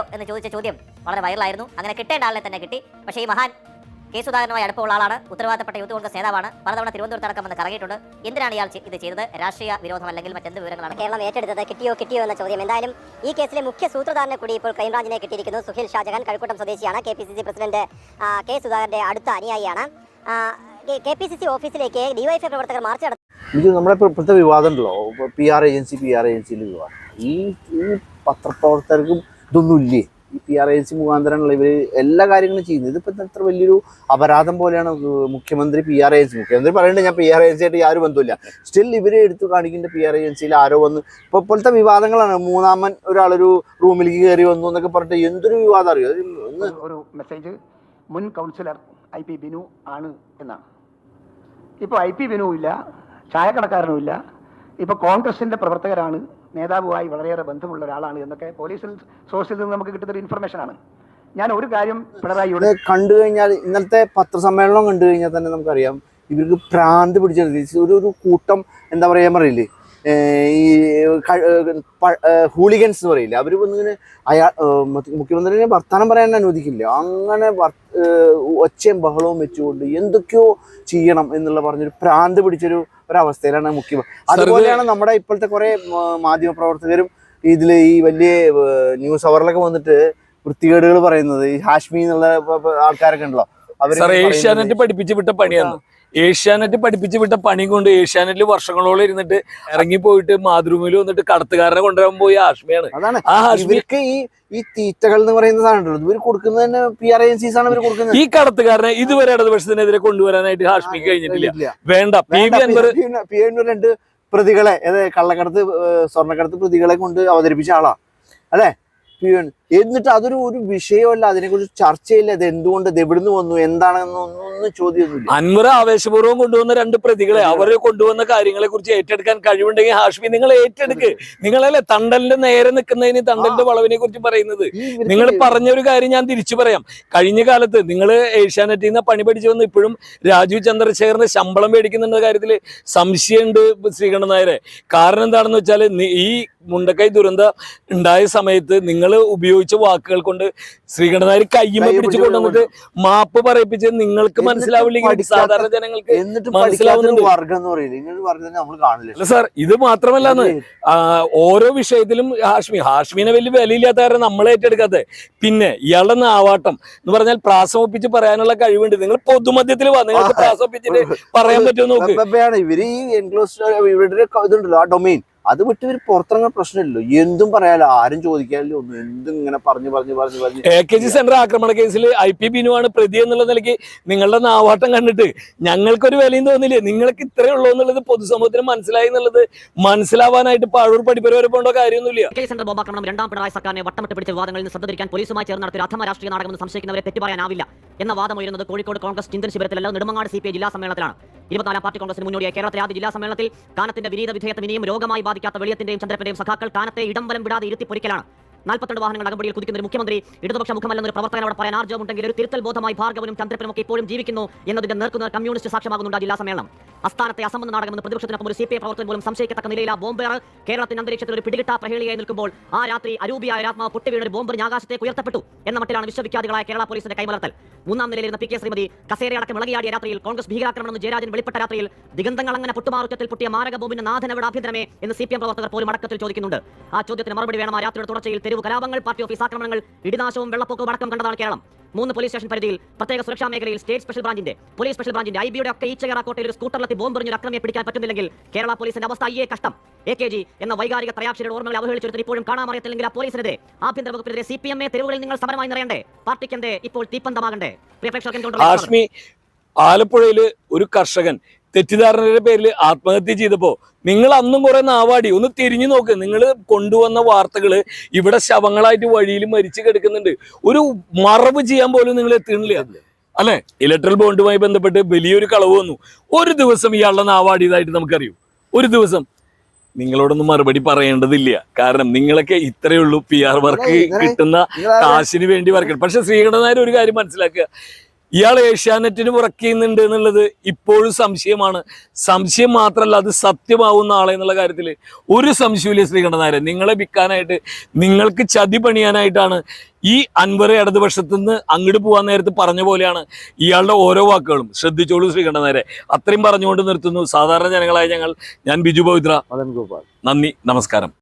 എന്ന് ചോദിച്ച ചോദ്യം വളരെ വൈറലായിരുന്നു. അങ്ങനെ കിട്ടേണ്ട ആളിനെ തന്നെ കിട്ടി. പക്ഷേ ഈ മഹാൻ കെ സുധാകരനുമായി അടുപ്പമുള്ള ആളാണ് ഉത്തരവാദിത്തപ്പെട്ട യൂത്ത് കോൺഗ്രസ് നേതാവാണ്. പലതവണ തിരുവനന്തപുരത്ത് അടക്കം വന്ന് കറങ്ങിയിട്ടുണ്ട്. എന്തിനാണ് ഇയാൾ ഇത് ചെയ്തത്? രാഷ്ട്രീയ വിരോധം അല്ലെങ്കിൽ മറ്റെന്ത് വിവരങ്ങളാണ്? കേരളം ഏറ്റെടുത്തത് കിട്ടിയോ കിട്ടിയോ എന്ന ചോദ്യം. എന്തായാലും ഈ കേസിലെ മുഖ്യ സൂത്രധാരനെ കൂടി ഇപ്പോൾ ക്രൈംബ്രാഞ്ചിനെ കിട്ടിയിരിക്കുന്നു. സുഹിൽ ഷാജഹാൻ കഴക്കൂട്ടം സ്വദേശിയാണ്. K P C C president K സുധാകരന്റെ അടുത്ത അനുയായിയാണ്. കെ പി സി സി ഓഫീസിലേക്ക് ഡിവൈഎഫ്ഐ പ്രവർത്തകർ മാർച്ച് നടത്തി ഇത് നമ്മുടെ ഇപ്പോഴത്തെ വിവാദം ഉണ്ടല്ലോ. P R agency P R ഏജൻസിയിലെ വിവാദം. ഈ ഈ പത്രപ്രവർത്തകർക്കും ഇതൊന്നും ഇല്ലേ ഈ പി ആർ ഏജൻസി മുഖാന്തരമുള്ള ഇവർ എല്ലാ കാര്യങ്ങളും ചെയ്യുന്നത് ഇതിപ്പോൾ ഇത്ര വലിയൊരു അപരാധം പോലെയാണ് മുഖ്യമന്ത്രി പി ആർ ഏജൻസി മുഖ്യമന്ത്രി പറയുന്നത് ഞാൻ പി ആർ ഏജൻസി ആയിട്ട് യാതൊരു ബന്ധമില്ല സ്റ്റിൽ ഇവർ എടുത്തു കാണിക്കുന്ന പി ആർ ഏജൻസിയിൽ ആരോ വന്ന് ഇപ്പോൾ ഇപ്പോഴത്തെ വിവാദങ്ങളാണ്. മൂന്നാമൻ ഒരാളൊരു റൂമിലേക്ക് കയറി വന്നു എന്നൊക്കെ പറഞ്ഞിട്ട് എന്തൊരു വിവാദം അറിയോ? ഒരു- മെസ്സേജ് മുൻ കൗൺസിലർ ഐ പി ബിനു ആണ് എന്നാണ് ഇപ്പോൾ ഐ പി ബിനു ഇല്ല ചായക്കടക്കാരനും ഇല്ല ഇപ്പോൾ കോൺഗ്രസിന്റെ പ്രവർത്തകരാണ് നേതാവുമായി വളരെയേറെ ബന്ധമുള്ള ഒരാളാണ് എന്നൊക്കെ പോലീസിൽ സോഴ്സിൽ നിന്ന് നമുക്ക് കിട്ടുന്ന ഒരു ഇൻഫർമേഷൻ ആണ്. ഞാൻ ഒരു കാര്യം പിണറായിയോട് കണ്ടു കഴിഞ്ഞാൽ ഇന്നത്തെ പത്രസമ്മേളനം കണ്ടു കഴിഞ്ഞാൽ തന്നെ നമുക്കറിയാം ഇവർക്ക് ഭ്രാന്ത് പിടിച്ചെടുത്ത് ഒരു ഒരു കൂട്ടം എന്താ പറയാ പറയില്ലേ? ഈ ഹൂളിഗൻസ് എന്ന് പറയില്ലേ? അവർ വന്നിങ്ങനെ അയാൾ മുഖ്യമന്ത്രിനെ വർത്തമാനം പറയാൻ അനുവദിക്കില്ല. അങ്ങനെ ഒച്ചയും ബഹളവും വെച്ചുകൊണ്ട് എന്തൊക്കെയോ ചെയ്യണം എന്നുള്ള പറഞ്ഞൊരു ഭ്രാന്ത് പിടിച്ചൊരു ഒരവസ്ഥയിലാണ് മുഖ്യം അതുപോലെയാണ് നമ്മുടെ ഇപ്പോഴത്തെ കുറെ മാധ്യമ പ്രവർത്തകരും ഇതിൽ ഈ വലിയ ന്യൂസ് അവറിലൊക്കെ വന്നിട്ട് വൃത്തികേടുകൾ പറയുന്നത്. ഈ ഹാഷ്മി എന്നുള്ള ആൾക്കാരൊക്കെ ഉണ്ടല്ലോ. അവർ ഏഷ്യാനെറ്റ് പഠിപ്പിച്ച് വിട്ട പണിയാണ് ഏഷ്യാനെറ്റ് പഠിപ്പിച്ച് വിട്ട പണി കൊണ്ട് ഏഷ്യാനെറ്റിൽ വർഷങ്ങളോളം ഇരുന്നിട്ട് ഇറങ്ങിപ്പോയിട്ട് മാതൃഭൂമിയിൽ വന്നിട്ട് കടത്തുകാരനെ കൊണ്ടുവരാൻ പോയി ആഷ്മിയാണ് ആ ഹാഷ്മി ഇവർക്ക് ഈ ഈ തീറ്റകൾ എന്ന് പറയുന്ന സാധനം ഇവർ കൊടുക്കുന്നത് തന്നെ പി ആർ ഏജൻസീസ് ആണ് ഇവർ കൊടുക്കുന്നത്. ഈ കടത്തുകാരനെ ഇതുവരെ ഇടതുപക്ഷത്തിനെതിരെ കൊണ്ടുവരാനായിട്ട് ഹാഷ്മിക്ക് കഴിഞ്ഞിട്ടില്ല. വേണ്ട. പി വി അൻവർ പി- രണ്ട് പ്രതികളെ അതായത് കള്ളക്കടത്ത് സ്വർണക്കടത്ത് പ്രതികളെ കൊണ്ട് അവതരിപ്പിച്ച ആളാ. അല്ലെ? പി എന്നിട്ട് അതൊരു ഒരു വിഷയമല്ല അതിനെക്കുറിച്ച് ചർച്ചയില്ല. ഇത് എന്തുകൊണ്ട് ഇത് എവിടുന്ന് വന്നു എന്താണെന്നൊന്നും ചോദ്യം ചോദ്യമൊന്നുമില്ല. അൻവർ ആവേശപൂർവം കൊണ്ടുവന്ന രണ്ട് പ്രതികളെ അവരെ കൊണ്ടുവന്ന കാര്യങ്ങളെ കുറിച്ച് ഏറ്റെടുക്കാൻ കഴിവുണ്ടെങ്കിൽ ഹാഷ്മി നിങ്ങൾ ഏറ്റെടുക്ക്. നിങ്ങളല്ലേ തണ്ടലിന്റെ നേരെ നിൽക്കുന്നതിന് തണ്ടലിന്റെ വളവിനെ കുറിച്ച് പറയുന്നത് നിങ്ങൾ പറഞ്ഞ ഒരു കാര്യം ഞാൻ തിരിച്ചു പറയാം. കഴിഞ്ഞ കാലത്ത് നിങ്ങൾ ഏഷ്യാനെറ്റിൽ നിന്ന് പണി പഠിച്ചു വന്ന് ഇപ്പോഴും രാജീവ് ചന്ദ്രശേഖറിന് ശമ്പളം മേടിക്കുന്നുണ്ട് കാര്യത്തിൽ സംശയമുണ്ട് ശ്രീകണ്ഠൻ നായരെ. കാരണം എന്താണെന്ന് വെച്ചാൽ ഈ മുണ്ടക്കൈ ദുരന്തം ഉണ്ടായ സമയത്ത് നിങ്ങൾ ഉപയോഗിച്ച വാക്കുകൾ കൊണ്ട് ശ്രീകണ്ഠൻ നായർ കയ്യുമ പിടിച്ചു കൊണ്ടുവന്നിട്ട് മാപ്പ് പറയിപ്പിച്ച് നിങ്ങൾക്ക് മനസ്സിലാവില്ലെങ്കിൽ സാധാരണ ജനങ്ങൾക്ക് മനസ്സിലാവുന്നുണ്ട്. സാർ ഇത് മാത്രമല്ല ഓരോ വിഷയത്തിലും ഹാഷ്മി ഹാഷ്മിനെ വലിയ വിലയില്ലാത്ത കാരണം നമ്മൾ ഏറ്റെടുക്കാത്ത. പിന്നെ ഇയാളുടെ നാവാട്ടം എന്ന് പറഞ്ഞാൽ പ്രാസമൊപ്പിച്ച് പറയാനുള്ള കഴിവുണ്ട്. നിങ്ങൾ പൊതുമധ്യത്തിൽ വാ. നിങ്ങൾക്ക് പ്രാസമൊപ്പിച്ചിട്ട് പറയാൻ പറ്റുമോ നോക്ക്. ഇവർ ഈ എൻക്ലോസ് ഇവരുടെ ഇതുണ്ടല്ലോ ആ ഡൊമൈൻ അത് വിട്ട് ഇവർ പുറത്തിറങ്ങാൻ പ്രശ്നമില്ലല്ലോ. എന്തും പറയാലോ ആരും ചോദിക്കാനില്ല ഒന്നും എന്തും ഇങ്ങനെ പറഞ്ഞു പറഞ്ഞു പറഞ്ഞു പറഞ്ഞു. എ കെ ജി സെന്റർ ആക്രമണ കേസിൽ ഐ പി ബിനുവാണ് പ്രതി എന്നുള്ള നിലയ്ക്ക് നിങ്ങളുടെ നാവാട്ടം കണ്ടിട്ട് ഞങ്ങൾക്കൊരു വിലയും തോന്നില്ലേ നിങ്ങൾക്ക് ഇത്രേ ഉള്ളൂ എന്നുള്ളത് പൊതുസമൂഹത്തിന് മനസ്സിലായി എന്നുള്ളത് മനസ്സിലാവാനായിട്ട് പാഴൂർ പഠിപ്പര വരെ പോകേണ്ട കാര്യമൊന്നുമില്ല. കെ സെന്റർ ബോംബാക്രമണം രണ്ടാം പിണറായി സർക്കാരിനെ വട്ടമിട്ട് പിടിച്ച വിവാദങ്ങളിൽ നിന്ന് ശ്രദ്ധ തിരിക്കാൻ പോലീസുമായി ചേർന്ന് നടത്തിയ അധമ രാഷ്ട്രീയ നാടകം എന്ന് സംശയിക്കുന്നവരെ തെറ്റുപറയാനാവില്ല എന്ന വാദം ഉയരുന്നത് കോഴിക്കോട് കോൺഗ്രസ് ചിന്തൻ ശിബിരത്തിലല്ല നെടുമങ്ങാട് സി പി ഐ ജില്ലാ സമ്മേളനത്തിലാണ്. ഇരുപത്തിനാലാം പാർട്ടി കോൺഗ്രസിന് മുന്നോടിയായി കേരളത്തിലെ ആദ്യ ജില്ലാ സമ്മേളനത്തിൽ കാനത്തിന്റെ വിനീത വിധേയത്വം ഇനിയും രോഗമായി ബാധിക്കാത്ത വെളിയത്തിന്റെയും ചന്ദ്രപ്പന്റെയും സഖാക്കൾ കാനത്തെ ഇടംവലം വിടാതെ ഇരുത്തി പൊരിക്കലാണ്. നാൽപ്പത്തിരണ്ട് വാഹനങ്ങൾ അകമ്പടിയിൽ കുതിക്കുന്ന ഒരു മുഖ്യമന്ത്രി ഇടതുപക്ഷ മുഖമല്ലെന്നൊരു പ്രവർത്തകൻ അവിടെ പറയാൻ ആർജവമുണ്ടെങ്കിൽ ഒരു തിരുത്തൽ ബോധമായി ഭാർഗവനും ചന്ദ്രപ്പനും ഒക്കെ ഇപ്പോഴും ജീവിക്കുന്നു എന്നതിന്റെ നേർക്കുന്ന കമ്മ്യൂണിസ്റ്റ് സാക്ഷ്യമാകുന്നുണ്ട് ജില്ലാ സമ്മേളനം. അസ്ഥാനത്തെ അസംബന്ധ നാടകമെന്ന് പ്രതിപക്ഷത്തിനൊപ്പം ഒരു സി പി ഐ പ്രവർത്തകൻ പോലും സംശയിക്കത്തക്ക നിലയിൽ ആ ബോംബേർ കേരളത്തിന്റെ അന്തരീക്ഷത്തിൽ ഒരു പിടികിട്ടാ പ്രഹേളിയായി നിൽക്കുമ്പോൾ ആ രാത്രി അരൂപിയായ ആത്മാവ് പൊട്ടിവീണ ഒരു ബോംബർ ആകാശത്തേക്ക് ഉയർത്തപ്പെട്ടു എന്ന മട്ടിലാണ് വിശ്വവിഖ്യാതികളായ കേരള പോലീസിന്റെ കൈമലർത്തൽ. മൂന്നാം നിലയിലിരുന്ന പി കെ ശ്രീമതി കസേരയടക്കം ഇളകിയാടിയ രാത്രിയിൽ കോൺഗ്രസ് ഭീകരാക്രമണം ജയരാജൻ വെളിപ്പെട്ട രാത്രിയിൽ ദിഗന്ധങ്ങൾ അങ്ങനെ പൊട്ടുമാറുറ്റത്തിൽ പൊട്ടിയ മാരക ബോംബിന്റെ നാഥനവിടെ ആഭ്യന്തരമേ എന്ന് സി പി എം പ്രവർത്തകർ പോലും അടക്കത്തിൽ ചോദിക്കുന്നുണ്ട്. ആ ചോദ്യത്തിന് മറുപടി വേണം ആ രാത്രിയുടെ തുടർച്ചയിൽ തെരുവ് കലാപങ്ങൾ പാർട്ടി ഓഫീസ് ആക്രമണങ്ങൾ ഇടിനാശവും വെള്ളപ്പൊക്കവും അടക്കം കണ്ടതാണ് കേരളം. മൂന്ന് പോലീസ് സ്റ്റേഷൻ പരിധിയിൽ പ്രത്യേക സുരക്ഷാ മേഖലയിൽ സ്റ്റേറ്റ് സ്പെഷ്യൽ ബ്രാഞ്ചിന്റെ പോലീസ് സ്പെഷ്യൽ ബ്രാഞ്ചിന്റെ ഐ ബിയുടെ ഒക്കെ ഈച്ചകേറാക്കോട്ടയിൽ ഒരു സ്കൂട്ടറിലെത്തി ബോംബ് എറിഞ്ഞൊരു അക്രമിയെ പിടിക്കാൻ പറ്റുന്നില്ലെങ്കിൽ കേരള പോലീസിന്റെ അവസ്ഥ അയ്യേ കഷ്ടം. എ കെ ജി എന്ന വൈകാരിക ത്രയാക്ഷരുടെ ഓർമ്മകളെ അവഹേളിച്ചെടുത്ത് ഇപ്പോഴും കാണാൻ കാണാമറിയത്തില്ലെങ്കിൽ ആ പോലീസിനെതിരെ ആഭ്യന്തര വകുപ്പിനെതിരെ സി പി എം എ തെരുവുകളിൽ നിങ്ങൾ സമരമായി നിറയണ്ടേ? പാർട്ടിക്ക് എന്തേ ഇപ്പോൾ തീപ്പന്തമാകണ്ടേ? പ്രിയ ആലപ്പുഴയിൽ. ഒരു കർഷകൻ തെറ്റിദ്ധാരണയുടെ പേരിൽ ആത്മഹത്യ ചെയ്തപ്പോൾ നിങ്ങൾ അന്നും കുറെ നാവാടി. ഒന്ന് തിരിഞ്ഞു നോക്ക്. നിങ്ങൾ കൊണ്ടുവന്ന വാർത്തകൾ ഇവിടെ ശവങ്ങളായിട്ട് വഴിയിൽ മരിച്ചു കിടക്കുന്നുണ്ട്. ഒരു മറവ് ചെയ്യാൻ പോലും നിങ്ങൾ എത്തുന്നില്ല അല്ലെ? ഇലക്ട്രൽ ബോണ്ടുമായി ബന്ധപ്പെട്ട് വലിയൊരു കളവ് വന്നു. ഒരു ദിവസം ഇയാളുടെ നാവാടിയതായിട്ട് നമുക്കറിയൂ. ഒരു ദിവസം നിങ്ങളോടൊന്നും മറുപടി പറയേണ്ടതില്ല. കാരണം നിങ്ങളൊക്കെ ഇത്രയേ ഉള്ളൂ പി ആർ വർക്ക് കിട്ടുന്ന കാശിന് വേണ്ടി വർക്ക് പക്ഷെ ശ്രീകണ്ഠനായ ഒരു കാര്യം മനസ്സിലാക്കുക. ഇയാൾ ഏഷ്യാനെറ്റിന് വർക്ക് ചെയ്യുന്നുണ്ട് എന്നുള്ളത് ഇപ്പോഴും സംശയമാണ്. സംശയം മാത്രമല്ല അത് സത്യമാവുന്ന ആളെ എന്നുള്ള കാര്യത്തിൽ ഒരു സംശയമില്ല ശ്രീകണ്ഠൻ നിങ്ങളെ വിൽക്കാനായിട്ട് നിങ്ങൾക്ക് ചതി പണിയാനായിട്ടാണ് ഈ അൻവർ ഇടതുപക്ഷത്തു നിന്ന് അങ്ങോട്ട് പോകാൻ നേരത്തെ പറഞ്ഞ പോലെയാണ് ഇയാളുടെ ഓരോ വാക്കുകളും. ശ്രദ്ധിച്ചോളൂ ശ്രീകണ്ഠൻ നായരെ അത്രയും പറഞ്ഞുകൊണ്ട് നിർത്തുന്നു. സാധാരണ ജനങ്ങളായ ഞങ്ങൾ ഞാൻ ബിജു പവിത്ര. മദൻ ഗോപാൽ. നന്ദി നമസ്കാരം.